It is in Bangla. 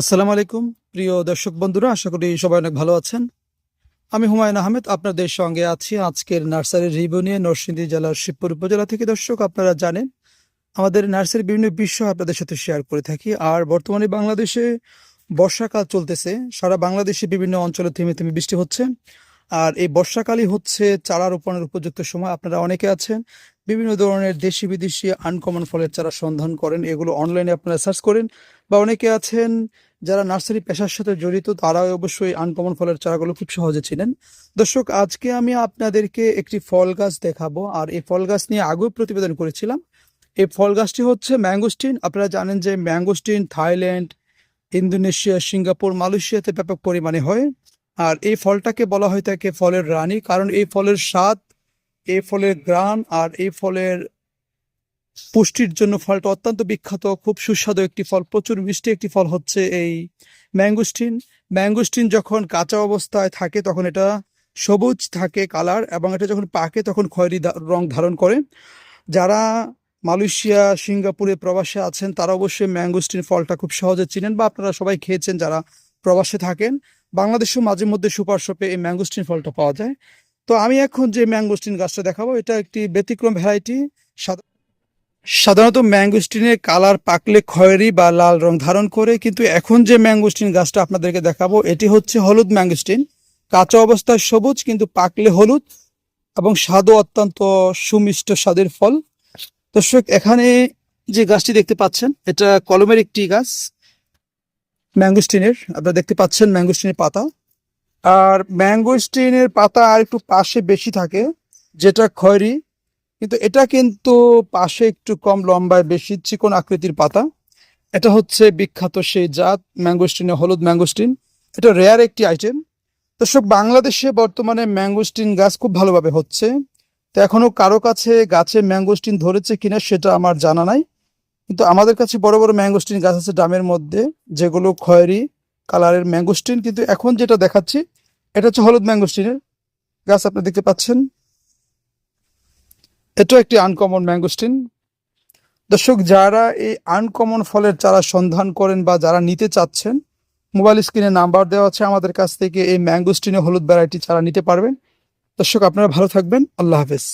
আসসালামু আলাইকুম, প্রিয় দর্শক বন্ধুরা, আশা করি সবাই অনেক ভালো আছেন। আমি হুমায়ুন আহমেদ, আপনাদের সঙ্গে আছি আজকের নার্সারির রিভিউ নিয়ে নরসিংদী জেলার শিবপুর উপজেলা থেকে। দর্শক, আপনারা জানেন, আমাদের নার্সারি বিভিন্ন বিষয় আপনাদের সাথে শেয়ার করে থাকি। আর বর্তমানে বাংলাদেশে বর্ষাকাল চলতেছে, সারা বাংলাদেশে বিভিন্ন অঞ্চলে থেমে থেমে বৃষ্টি হচ্ছে। আর এই বর্ষাকালই হচ্ছে চারা রোপণের উপযুক্ত সময়। আপনারা অনেকে আছেন, বিভিন্ন ধরনের দেশি বিদেশি আনকমন ফলের চারা সন্ধান করেন, এগুলো অনলাইনে আপনারা সার্চ করেন। বা অনেকে আছেন যারা নার্সারি পেশার সাথে জড়িত, তারাও অবশ্যই আনকমন ফলের চারাগুলো খুব সহজে ছিলেন দর্শক, আজকে আমি আপনাদেরকে একটি ফল গাছ দেখাবো, আর এই ফল গাছ নিয়ে আগেও প্রতিবেদন করেছিলাম। এই ফল গাছটি হচ্ছে ম্যাঙ্গোস্টিন। আপনারা জানেন যে ম্যাঙ্গোস্টিন থাইল্যান্ড, ইন্দোনেশিয়া, সিঙ্গাপুর, মালয়েশিয়াতে ব্যাপক পরিমাণে হয়। আর এই ফলটাকে বলা হয় থাকে ফলের রানী, কারণ এই ফলের স্বাদ, এই ফলের গ্রান আর এই ফলের পুষ্টির জন্য ফলটা অত্যন্ত বিখ্যাত। খুব সুস্বাদু একটি ফল, প্রচুর মিষ্টি একটি ফল হচ্ছে এই ম্যাঙ্গোস্টিন। ম্যাঙ্গোস্টিন যখন কাঁচা অবস্থায় থাকে, তখন এটা সবুজ থাকে কালার এবং এটা যখন পাকে, তখন খয়েরি রং ধারণ করে। যারা মালয়েশিয়া, সিঙ্গাপুরে প্রবাসে আছেন, তারা অবশ্যই ম্যাঙ্গোস্টিন ফলটা খুব সহজে চিনেন বা আপনারা সবাই খেয়েছেন যারা প্রবাসে থাকেন। বাংলাদেশেও মাঝে মধ্যে সুপার শপে এই ম্যাঙ্গোস্টিন ফলটা পাওয়া যায়। তো আমি এখন যে ম্যাঙ্গোস্টিন গাছটা দেখাবো, এটা একটি ব্যতিক্রম ভ্যারাইটি। সাধারণত ম্যাঙ্গোস্টিনের কালার পাকলে খয়েরি বা লাল রং ধারণ করে, কিন্তু এখন যে ম্যাঙ্গোস্টিন গাছটা আপনাদেরকে দেখাবো, এটি হচ্ছে হলুদ ম্যাঙ্গোস্টিন। কাঁচা অবস্থায় সবুজ, কিন্তু পাকলে হলুদ এবং স্বাদও অত্যন্ত সুমিষ্ট স্বাদের ফল। দর্শক, এখানে যে গাছটি দেখতে পাচ্ছেন, এটা কলমের একটি গাছ। ম্যাঙ্গোস্টিনের, আপনারা দেখতে পাচ্ছেন ম্যাঙ্গোস্টিনের পাতা। আর ম্যাঙ্গোস্টিনের পাতা আর একটু পাশে বেশি থাকে, যেটা খয়েরি। কিন্তু এটা কিন্তু পাশে একটু কম লম্বায় বেশি চিকন আকৃতির পাতা। এটা হচ্ছে বিখ্যাত সেই জাত ম্যাঙ্গোস্টিনে, হলুদ ম্যাঙ্গোস্টিন। এটা রেয়ার একটি আইটেম দর্শক, বাংলাদেশে বর্তমানে ম্যাঙ্গোস্টিন গাছ খুব ভালোভাবে হচ্ছে। তো এখনও কারও কাছে গাছে ম্যাঙ্গোস্টিন ধরেছে কিনা সেটা আমার জানা নাই। কিন্তু আমাদের কাছে বড় বড় ম্যাঙ্গোস্টিন গাছ আছে ড্রামের মধ্যে, যেগুলো খয়েরি কালারের ম্যাঙ্গোস্টিন। কিন্তু এখন যেটা দেখাচ্ছি, এটা হচ্ছে হলুদ ম্যাঙ্গোস্টিনের গাছ, আপনি দেখতে পাচ্ছেন। এটাও একটি আনকমন ম্যাঙ্গোস্টিন। দর্শক, যারা এই আনকমন ফলের চারা সন্ধান করেন বা যারা নিতে চাচ্ছেন মোবাইল স্ক্রিনে নাম্বার দেওয়া আছে, আমাদের কাছ থেকে এই ম্যাঙ্গোস্টিনে হলুদ ভ্যারাইটি চারা নিতে পারবেন। দর্শক, আপনারা ভালো থাকবেন। আল্লাহ হাফেজ।